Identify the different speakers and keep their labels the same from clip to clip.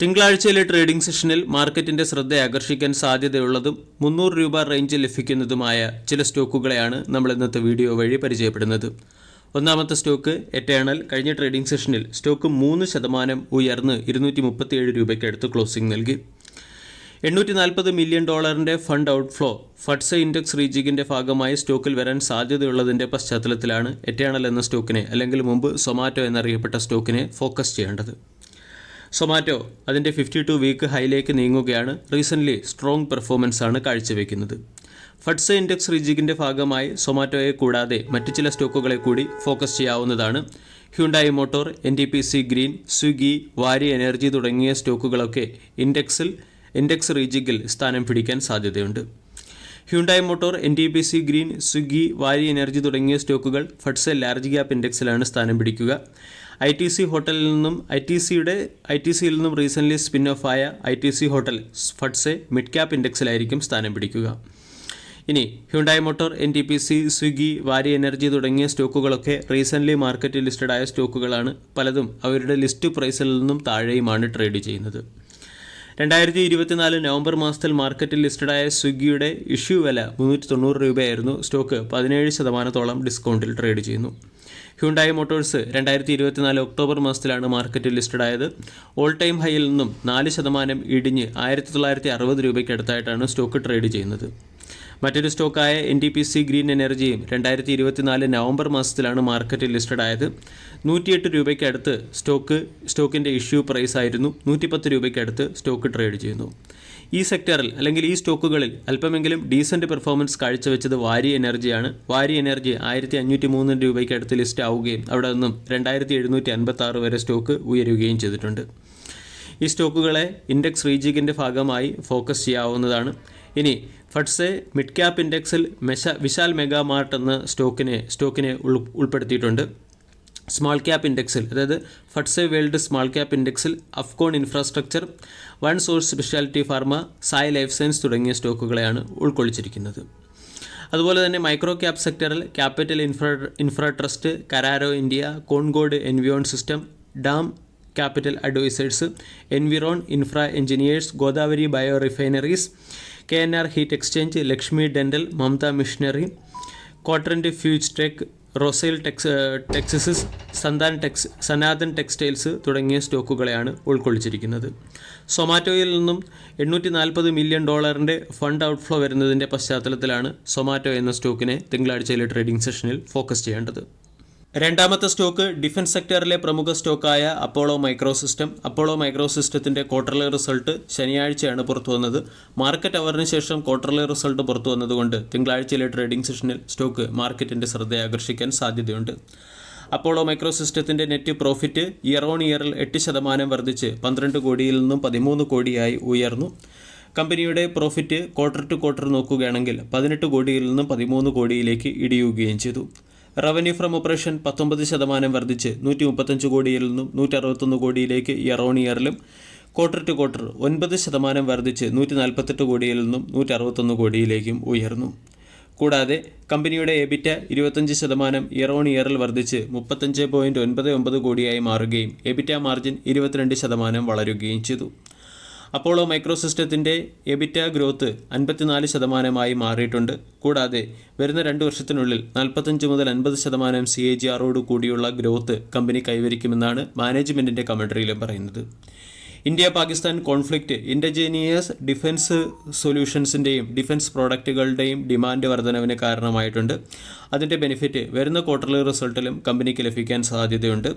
Speaker 1: തിങ്കളാഴ്ചയിലെ trading സെഷനിൽ മാർക്കറ്റിന്റെ ശ്രദ്ധ ആകർഷിക്കാൻ സാധ്യതയുള്ളതും മുന്നൂറ് രൂപ റേഞ്ചിൽ ലഭിക്കുന്നതുമായ ചില സ്റ്റോക്കുകളെയാണ് നമ്മൾ ഇന്നത്തെ വീഡിയോ വഴി പരിചയപ്പെടുന്നത്. ഒന്നാമത്തെ സ്റ്റോക്ക് എറ്റേണൽ. കഴിഞ്ഞ ട്രേഡിംഗ് സെഷനിൽ സ്റ്റോക്ക് മൂന്ന് ശതമാനം ഉയർന്ന് ഇരുന്നൂറ്റി മുപ്പത്തിയേഴ് രൂപയ്ക്ക് അടുത്ത് ക്ലോസിംഗ് നൽകി. എണ്ണൂറ്റി നാൽപ്പത് മില്യൺ ഡോളറിന്റെ ഫണ്ട് ഔട്ട്ഫ്ലോ. ഫട്സ് ഇൻഡെക്സ് റീജിങ്ങിന്റെ ഭാഗമായി സ്റ്റോക്കിൽ വരാൻ സാധ്യതയുള്ളതിന്റെ പശ്ചാത്തലത്തിലാണ് എറ്റേണൽ എന്ന സ്റ്റോക്കിനെ അല്ലെങ്കിൽ മുമ്പ് സൊമാറ്റോ എന്നറിയപ്പെട്ട സ്റ്റോക്കിനെ ഫോക്കസ് ചെയ്യേണ്ടത്. സൊമാറ്റോ അതിന്റെ ഫിഫ്റ്റി ടു വീക്ക് ഹൈയിലേക്ക് നീങ്ങുകയാണ്. റീസെന്റ്ലി സ്ട്രോങ് പെർഫോമൻസ് ആണ് കാഴ്ചവെക്കുന്നത്. ഫഡ്സ ഇൻഡെക്സ് റീജിക്കിന്റെ ഭാഗമായി സൊമാറ്റോയെ കൂടാതെ മറ്റു ചില സ്റ്റോക്കുകളെ കൂടി ഫോക്കസ് ചെയ്യാവുന്നതാണ്. Hyundai Motor N T P C green Swiggy Waaree energy തുടങ്ങിയ സ്റ്റോക്കുകളൊക്കെ ഇൻഡെക്സിൽ ഇൻഡെക്സ് റീജിക്കിൽ സ്ഥാനം പിടിക്കാൻ സാധ്യതയുണ്ട്. Hyundai Motor N T P C green Swiggy Waaree energy തുടങ്ങിയ സ്റ്റോക്കുകൾ ഫഡ്സെ ലാർജ് ഗ്യാപ്പ് ഇൻഡെക്സിലാണ് സ്ഥാനം പിടിക്കുക. ഐ ടി സി ഹോട്ടലിൽ നിന്നും ഐ ടി സിയുടെ ഐ ടി സിയിൽ നിന്നും റീസെന്റ്ലി സ്പിൻ ഓഫ് ആയ ഐ ടി സി ഹോട്ടൽ ഫഡ്സെ മിഡ് ക്യാപ് ഇൻഡെക്സിലായിരിക്കും സ്ഥാനം പിടിക്കുക. ഇനി Hyundai Motor N T P C Swiggy Waaree energy തുടങ്ങിയ സ്റ്റോക്കുകളൊക്കെ റീസെന്റ്ലി മാർക്കറ്റിൽ ലിസ്റ്റഡ് ആയ സ്റ്റോക്കുകളാണ്. പലതും അവരുടെ ലിസ്റ്റ് പ്രൈസിൽ നിന്നും താഴെയുമാണ് ട്രേഡ് ചെയ്യുന്നത്. രണ്ടായിരത്തി ഇരുപത്തിനാല് നവംബർ മാസത്തിൽ മാർക്കറ്റിൽ ലിസ്റ്റഡായ സ്വിഗ്ഗിയുടെ ഇഷ്യൂ വില മുന്നൂറ്റി തൊണ്ണൂറ് രൂപയായിരുന്നു. സ്റ്റോക്ക് പതിനേഴ് ശതമാനത്തോളം ഡിസ്കൗണ്ടിൽ ട്രേഡ് ചെയ്യുന്നു. ഹ്യുണ്ടായി മോട്ടോഴ്സ് രണ്ടായിരത്തി ഇരുപത്തിനാല് ഒക്ടോബർ മാസത്തിലാണ് മാർക്കറ്റിൽ ലിസ്റ്റഡ് ആയത് ഓൾ ടൈം ഹൈയിൽ നിന്നും നാല് ശതമാനം ഇടിഞ്ഞ് ആയിരത്തി തൊള്ളായിരത്തി അറുപത് രൂപയ്ക്ക് അടുത്തായിട്ടാണ് സ്റ്റോക്ക് ട്രേഡ് ചെയ്യുന്നത്. മറ്റൊരു സ്റ്റോക്കായ N T P C green എനർജിയും രണ്ടായിരത്തി ഇരുപത്തിനാല് നവംബർ മാസത്തിലാണ് മാർക്കറ്റിൽ ലിസ്റ്റഡ് ആയത് നൂറ്റിയെട്ട് രൂപയ്ക്ക് അടുത്ത് സ്റ്റോക്ക് സ്റ്റോക്കിന്റെ ഇഷ്യൂ പ്രൈസ് ആയിരുന്നു. നൂറ്റിപ്പത്ത് രൂപയ്ക്ക് അടുത്ത് സ്റ്റോക്ക് ട്രേഡ് ചെയ്യുന്നു. ഈ സെക്ടറിൽ അല്ലെങ്കിൽ ഈ സ്റ്റോക്കുകളിൽ അല്പമെങ്കിലും ഡീസന്റ് പെർഫോമൻസ് കാഴ്ചവെച്ചത് വാരി എനർജിയാണ് വാരി എനർജി ആയിരത്തി അഞ്ഞൂറ്റി മൂന്ന് രൂപയ്ക്ക് അടുത്ത് ലിസ്റ്റ് ആവുകയും അവിടെ നിന്നും രണ്ടായിരത്തി എഴുന്നൂറ്റി അൻപത്തി ആറ് വരെ സ്റ്റോക്ക് ഉയരുകയും ചെയ്തിട്ടുണ്ട്. ഈ സ്റ്റോക്കുകളെ ഇൻഡെക്സ് റീജിക്കിന്റെ ഭാഗമായി ഫോക്കസ് ചെയ്യാവുന്നതാണ്. ഇനി ഫഡ്സെ മിഡ് ക്യാപ്പ് ഇൻഡെക്സിൽ മെഷ വിശാൽ മെഗാമാർട്ട് എന്ന സ്റ്റോക്കിനെ സ്റ്റോക്കിനെ ഉൾ ഉൾപ്പെടുത്തിയിട്ടുണ്ട്. സ്മാൾ ക്യാപ്പ് ഇൻഡെക്സിൽ അതായത് FTSE world small cap ഇൻഡെക്സിൽ Afcons infrastructure one source speciality pharma Sai life science തുടങ്ങിയ സ്റ്റോക്കുകളെയാണ് ഉൾക്കൊള്ളിച്ചിരിക്കുന്നത്. അതുപോലെ തന്നെ മൈക്രോ ക്യാപ് സെക്ടറിൽ capital infra infra trust Carraro India Concord enviro system DAM capital advisors enviro infra engineers Godavari bio refineries K N R heat exchange Laxmi dental Mamata machinery കോട്ടറിന്റെ ഫ്യൂജ് tech റൊസൈൽ tex ടെക്സസിസ് Santan tex Sanatan textiles തുടങ്ങിയ സ്റ്റോക്കുകളെയാണ് ഉൾക്കൊള്ളിച്ചിരിക്കുന്നത്. സൊമാറ്റോയിൽ നിന്നും എണ്ണൂറ്റി നാൽപ്പത് million ഡോളറിന്റെ fund outflow വരുന്നതിന്റെ പശ്ചാത്തലത്തിലാണ് സൊമാറ്റോ എന്ന സ്റ്റോക്കിനെ തിങ്കളാഴ്ചയിലെ ട്രേഡിംഗ് സെഷനിൽ ഫോക്കസ് ചെയ്യേണ്ടത്. രണ്ടാമത്തെ സ്റ്റോക്ക് ഡിഫൻസ് സെക്ടറിലെ പ്രമുഖ സ്റ്റോക്കായ അപ്പോളോ മൈക്രോസിസ്റ്റം. അപ്പോളോ മൈക്രോസിസ്റ്റത്തിന്റെ ക്വാർട്ടർലി റിസൾട്ട് ശനിയാഴ്ചയാണ് പുറത്തു വന്നത്. മാർക്കറ്റ് അവറിന് ശേഷം ക്വാർട്ടർലി റിസൾട്ട് പുറത്തു വന്നതുകൊണ്ട് തിങ്കളാഴ്ചയിലെ ട്രേഡിംഗ് സെഷനിൽ സ്റ്റോക്ക് മാർക്കറ്റിന്റെ ശ്രദ്ധ ആകർഷിക്കാൻ സാധ്യതയുണ്ട്. അപ്പോളോ മൈക്രോസിസ്റ്റത്തിന്റെ നെറ്റ് പ്രോഫിറ്റ് ഇയർ ഓൺ ഇയറിൽ എട്ട് ശതമാനം വർദ്ധിച്ച് പന്ത്രണ്ട് കോടിയിൽ നിന്നും പതിമൂന്ന് കോടിയായി ഉയർന്നു. കമ്പനിയുടെ പ്രോഫിറ്റ് ക്വാർട്ടർ ടു ക്വാർട്ടർ നോക്കുകയാണെങ്കിൽ പതിനെട്ട് കോടിയിൽ നിന്നും പതിമൂന്ന് കോടിയിലേക്ക് ഇടിയുകയും ചെയ്തു. റവന്യൂ ഫ്രം ഓപ്പറേഷൻ പത്തൊമ്പത് ശതമാനം വർദ്ധിച്ച് നൂറ്റി മുപ്പത്തഞ്ച് കോടിയിൽ നിന്നും നൂറ്റി അറുപത്തൊന്ന് കോടിയിലേക്ക് ഇയർ ഓൺ ഇയറിലും ക്വാർട്ടർ ടു ക്വാർട്ടർ ഒൻപത് ശതമാനം വർദ്ധിച്ച് നൂറ്റി നാൽപ്പത്തെട്ട് കോടിയിൽ നിന്നും നൂറ്റി അറുപത്തൊന്ന് കോടിയിലേക്കും ഉയർന്നു. കൂടാതെ കമ്പനിയുടെ എബിറ്റ ഇരുപത്തഞ്ച് ശതമാനം ഇയർ ഓൺ ഇയറിൽ വർദ്ധിച്ച് മുപ്പത്തഞ്ച് പോയിന്റ് ഒൻപത് ഒമ്പത് കോടിയായി മാറുകയും എബിറ്റ മാർജിൻ ഇരുപത്തിരണ്ട് ശതമാനം വളരുകയും ചെയ്തു. അപ്പോളോ മൈക്രോസിസ്റ്റത്തിന്റെ എബിറ്റ ഗ്രോത്ത് അൻപത്തിനാല് ശതമാനമായി മാറിയിട്ടുണ്ട്. കൂടാതെ വരുന്ന രണ്ട് വർഷത്തിനുള്ളിൽ നാൽപ്പത്തഞ്ച് മുതൽ അൻപത് ശതമാനം സി എ ജി ആറോട് കൂടിയുള്ള ഗ്രോത്ത് കമ്പനി കൈവരിക്കുമെന്നാണ് മാനേജ്മെന്റിന്റെ കമൻട്രിയിലും പറയുന്നത്. India Pakistan conflict indigenous defence സൊല്യൂഷൻസിന്റെയും defence പ്രോഡക്റ്റുകളുടെയും ഡിമാൻഡ് വർധനവിന് കാരണമായിട്ടുണ്ട്. അതിന്റെ ബെനിഫിറ്റ് വരുന്ന ക്വാർട്ടർലി റിസൾട്ടിലും കമ്പനിക്ക് ലഭിക്കാൻ സാധ്യതയുണ്ട്.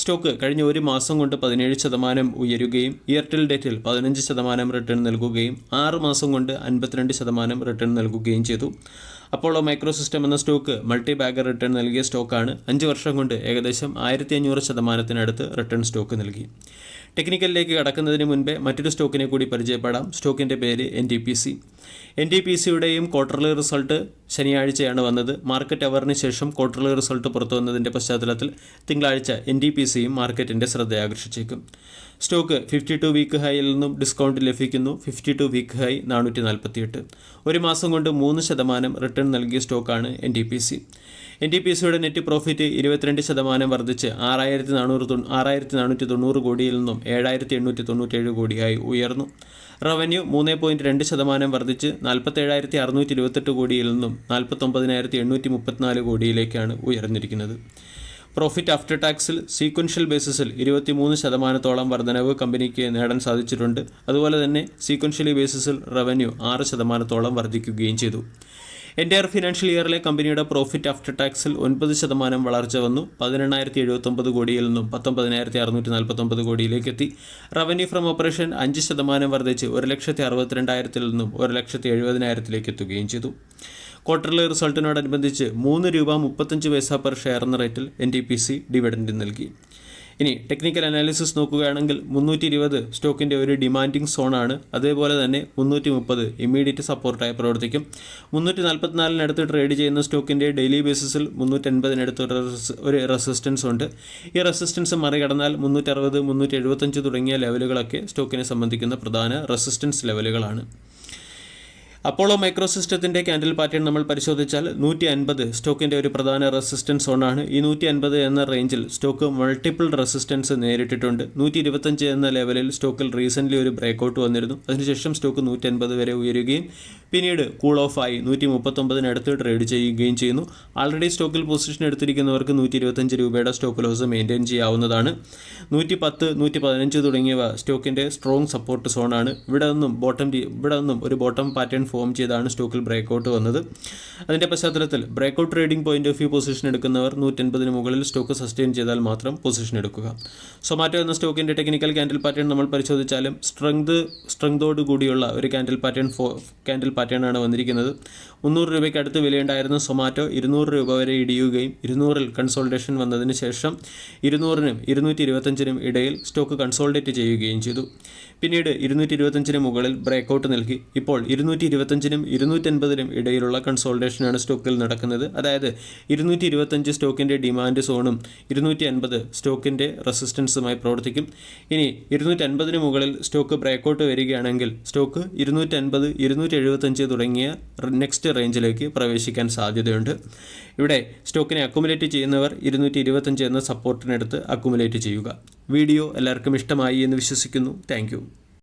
Speaker 1: സ്റ്റോക്ക് കഴിഞ്ഞ ഒരു മാസം കൊണ്ട് പതിനേഴ് ശതമാനം ഉയരുകയും ഇയർ ടിൽ ഡേറ്റിൽ പതിനഞ്ച് ശതമാനം റിട്ടേൺ നൽകുകയും ആറ് മാസം കൊണ്ട് അൻപത്തിരണ്ട് ശതമാനം റിട്ടേൺ നൽകുകയും ചെയ്തു. അപ്പോളോ മൈക്രോ സിസ്റ്റം എന്ന സ്റ്റോക്ക് മൾട്ടി ബാഗർ റിട്ടേൺ നൽകിയ സ്റ്റോക്കാണ്. അഞ്ച് വർഷം കൊണ്ട് ഏകദേശം ആയിരത്തി അഞ്ഞൂറ് ശതമാനത്തിനടുത്ത് റിട്ടേൺ സ്റ്റോക്ക് നൽകി. ടെക്നിക്കലിലേക്ക് കടക്കുന്നതിന് മുൻപേ മറ്റൊരു സ്റ്റോക്കിനെ കൂടി പരിചയപ്പെടാം. സ്റ്റോക്കിന്റെ പേര് N T P C N T P സിയുടെയും quarterly result ശനിയാഴ്ചയാണ് വന്നത്. മാർക്കറ്റ് അവറിന് ശേഷം ക്വാർട്ടർലി റിസൾട്ട് പുറത്തു വന്നതിന്റെ പശ്ചാത്തലത്തിൽ തിങ്കളാഴ്ച എൻ ടി പി സിയും മാർക്കറ്റിന്റെ ശ്രദ്ധ ആകർഷിച്ചേക്കും. സ്റ്റോക്ക് ഫിഫ്റ്റി ടു വീക്ക് ഹൈയിൽ നിന്നും ഡിസ്കൗണ്ട് ലഭിക്കുന്നു. ഫിഫ്റ്റി ടു വീക്ക് ഹൈ നാനൂറ്റി നാൽപ്പത്തിയെട്ട് ഒരു മാസം കൊണ്ട് മൂന്ന് ശതമാനം റിട്ടേൺ നൽകിയ സ്റ്റോക്കാണ് N T P C N T P സിയുടെ നെറ്റ് പ്രോഫിറ്റ് ഇരുപത്തിരണ്ട് ശതമാനം വർദ്ധിച്ച് ആറായിരത്തി നാനൂറ് ആറായിരത്തി നാനൂറ്റി തൊണ്ണൂറ് കോടിയിൽ നിന്നും ഏഴായിരത്തി എണ്ണൂറ്റി തൊണ്ണൂറ്റേഴ് കോടിയായി ഉയർന്നു. റവന്യൂ മൂന്ന് പോയിന്റ് രണ്ട് ശതമാനം വർദ്ധിച്ച് നാൽപ്പത്തേഴായിരത്തി അറുന്നൂറ്റി ഇരുപത്തെട്ട് കോടിയിൽ നിന്നും നാൽപ്പത്തൊമ്പതിനായിരത്തി എണ്ണൂറ്റി മുപ്പത്തിനാല് കോടിയിലേക്കാണ് ഉയർന്നിരിക്കുന്നത്. പ്രോഫിറ്റ് ആഫ്റ്റർ ടാക്സിൽ സീക്വൻഷ്യൽ ബേസിസിൽ ഇരുപത്തിമൂന്ന് ശതമാനത്തോളം വർധനവ് കമ്പനിക്ക് നേടാൻ സാധിച്ചിട്ടുണ്ട്. അതുപോലെ തന്നെ സീക്വൻഷ്യലി ബേസിസിൽ റവന്യൂ ആറ് ശതമാനത്തോളം വർദ്ധിക്കുകയും ചെയ്തു. എന്റയർ ഫിനാൻഷ്യൽ ഇയറിലെ കമ്പനിയുടെ പ്രോഫിറ്റ് ആഫ്റ്റർ ടാക്സിൽ ഒൻപത് ശതമാനം വളർച്ച വന്നു. പതിനെണ്ണായിരത്തി എഴുപത്തൊമ്പത് കോടിയിൽ നിന്നും പത്തൊമ്പതിനായിരത്തി അറുന്നൂറ്റി നാൽപ്പത്തൊമ്പത് കോടിയിലേക്ക് എത്തി റവന്യൂ ഫ്രം ഓപ്പറേഷൻ അഞ്ച് ശതമാനം വർദ്ധിച്ച് ഒരു ലക്ഷത്തി അറുപത്തിരണ്ടായിരത്തിൽ നിന്നും ഒരു ലക്ഷത്തി എഴുപതിനായിരത്തിലേക്ക് എത്തുകയും ചെയ്തു ക്വാർട്ടർലി റിസൾട്ടിനോടനുബന്ധിച്ച് മൂന്ന് രൂപ മുപ്പത്തഞ്ച് പൈസ പെർ ഷെയർ എന്ന റേറ്റിൽ N T P C dividend നൽകി. ഇനി ടെക്നിക്കൽ അനാലിസിസ് നോക്കുകയാണെങ്കിൽ മുന്നൂറ്റി ഇരുപത് സ്റ്റോക്കിന്റെ ഒരു ഡിമാൻഡിങ് സോണാണ് അതേപോലെ തന്നെ മുന്നൂറ്റി മുപ്പത് ഇമ്മീഡിയറ്റ് സപ്പോർട്ടായി പ്രവർത്തിക്കും. മുന്നൂറ്റി നാൽപ്പത്തിനാലിനടുത്ത് ട്രേഡ് ചെയ്യുന്ന സ്റ്റോക്കിന്റെ ഡെയിലി ബേസിസിൽ മുന്നൂറ്റി അൻപതിനടുത്ത് ഒരു റെസിസ്റ്റൻസ് ഉണ്ട്. ഈ റെസിസ്റ്റൻസ് മറികടന്നാൽ മുന്നൂറ്ററുപത് മുന്നൂറ്റി എഴുപത്തഞ്ച് തുടങ്ങിയ ലെവലുകളൊക്കെ സ്റ്റോക്കിനെ സംബന്ധിക്കുന്ന പ്രധാന റെസിസ്റ്റൻസ് ലെവലുകളാണ് അപ്പോളോ മൈക്രോസിസ്റ്റത്തിന്റെ കാൻഡിൽ പാറ്റേൺ നമ്മൾ പരിശോധിച്ചാൽ നൂറ്റി അൻപത് സ്റ്റോക്കിന്റെ ഒരു പ്രധാന റെസിസ്റ്റൻസ് സോണാണ് ഈ നൂറ്റി അൻപത് എന്ന റേഞ്ചിൽ സ്റ്റോക്ക് മൾട്ടിപ്പിൾ റെസിസ്റ്റൻസ് നേരിട്ടിട്ടുണ്ട്. നൂറ്റി ഇരുപത്തഞ്ച് എന്ന ലെവലിൽ സ്റ്റോക്കിൽ റീസെന്റ്ലി ഒരു ബ്രേക്കൗട്ട് വന്നിരുന്നു. അതിനുശേഷം സ്റ്റോക്ക് നൂറ്റി അൻപത് വരെ ഉയരുകയും പിന്നീട് കൂൾ ഓഫ് ആയി നൂറ്റി മുപ്പത്തൊമ്പതിനടുത്ത് ട്രേഡ് ചെയ്യുകയും ചെയ്യുന്നു. ആൾറെഡി സ്റ്റോക്കിൽ പൊസിഷൻ എടുത്തിരിക്കുന്നവർക്ക് നൂറ്റി ഇരുപത്തഞ്ച് രൂപയുടെ സ്റ്റോക്ക് ലോസ് മെയിന്റെയിൻ ചെയ്യാവുന്നതാണ്. നൂറ്റി പത്ത് നൂറ്റി പതിനഞ്ച് തുടങ്ങിയവ സ്റ്റോക്കിന്റെ സ്ട്രോങ് സപ്പോർട്ട് സോണാണ് ഇവിടെ നിന്നും ബോട്ടം ഇവിടെ നിന്നും ഒരു ബോട്ടം പാറ്റേൺ ഫോം ചെയ്താണ് സ്റ്റോക്കിൽ ബ്രേക്കൗട്ട് വന്നത്. അതിന്റെ പശ്ചാത്തലത്തിൽ breakout trading point of view position എടുക്കുന്നവർ നൂറ്റൻപതിന് മുകളിൽ സ്റ്റോക്ക് സസ്റ്റെയിൻ ചെയ്താൽ മാത്രം പൊസിഷൻ എടുക്കുക. സൊമാറ്റോ എന്ന സ്റ്റോക്കിന്റെ ടെക്നിക്കൽ ക്യാൻഡിൽ പാറ്റേൺ നമ്മൾ പരിശോധിച്ചാലും സ്ട്രെങ്ത് സ്ട്രെങ്തോട് കൂടിയുള്ള ഒരു ക്യാൻഡിൽ പാറ്റേൺ ഫോ ക്യാൻഡിൽ പാറ്റേൺ ആണ് വന്നിരിക്കുന്നത്. മുന്നൂറ് രൂപയ്ക്ക് അടുത്ത് വിലയുണ്ടായിരുന്ന സൊമാറ്റോ ഇരുന്നൂറ് രൂപ വരെ ഇടിയുകയും ഇരുന്നൂറിൽ കൺസോൾട്ടേഷൻ വന്നതിന് ശേഷം ഇരുന്നൂറിനും ഇരുന്നൂറ്റി ഇരുപത്തഞ്ചിനും ഇടയിൽ സ്റ്റോക്ക് കൺസോൾട്ടേറ്റ് ചെയ്യുകയും ചെയ്തു. പിന്നീട് ഇരുന്നൂറ്റി ഇരുപത്തഞ്ചിന് മുകളിൽ ബ്രേക്കൗട്ട് നൽകി. ഇപ്പോൾ ഇരുന്നൂറ്റി ഇരുപത്തഞ്ചിനും ഇരുന്നൂറ്റൻപതിനും ഇടയിലുള്ള കൺസോൾട്ടേഷനാണ് സ്റ്റോക്കിൽ നടക്കുന്നത്. അതായത് ഇരുന്നൂറ്റി ഇരുപത്തഞ്ച് സ്റ്റോക്കിന്റെ ഡിമാൻഡ് സോണും ഇരുന്നൂറ്റി അൻപത് സ്റ്റോക്കിന്റെ റെസിസ്റ്റൻസുമായി പ്രവർത്തിക്കും. ഇനി ഇരുന്നൂറ്റി അൻപതിന് മുകളിൽ സ്റ്റോക്ക് ബ്രേക്കൗട്ട് വരികയാണെങ്കിൽ സ്റ്റോക്ക് ഇരുന്നൂറ്റി അൻപത് ഇരുന്നൂറ്റി എഴുപത്തഞ്ച് തുടങ്ങിയ നെക്സ്റ്റ് റേഞ്ചിലേക്ക് പ്രവേശിക്കാൻ സാധ്യതയുണ്ട്. ഇവിടെ സ്റ്റോക്കിനെ അക്കുമുലേറ്റ് ചെയ്യുന്നവർ ഇരുന്നൂറ്റി ഇരുപത്തഞ്ച് എന്ന സപ്പോർട്ടിനടുത്ത് അക്കുമുലേറ്റ് ചെയ്യുക. വീഡിയോ എല്ലാവർക്കും ഇഷ്ടമായി എന്ന് വിശ്വസിക്കുന്നു. താങ്ക്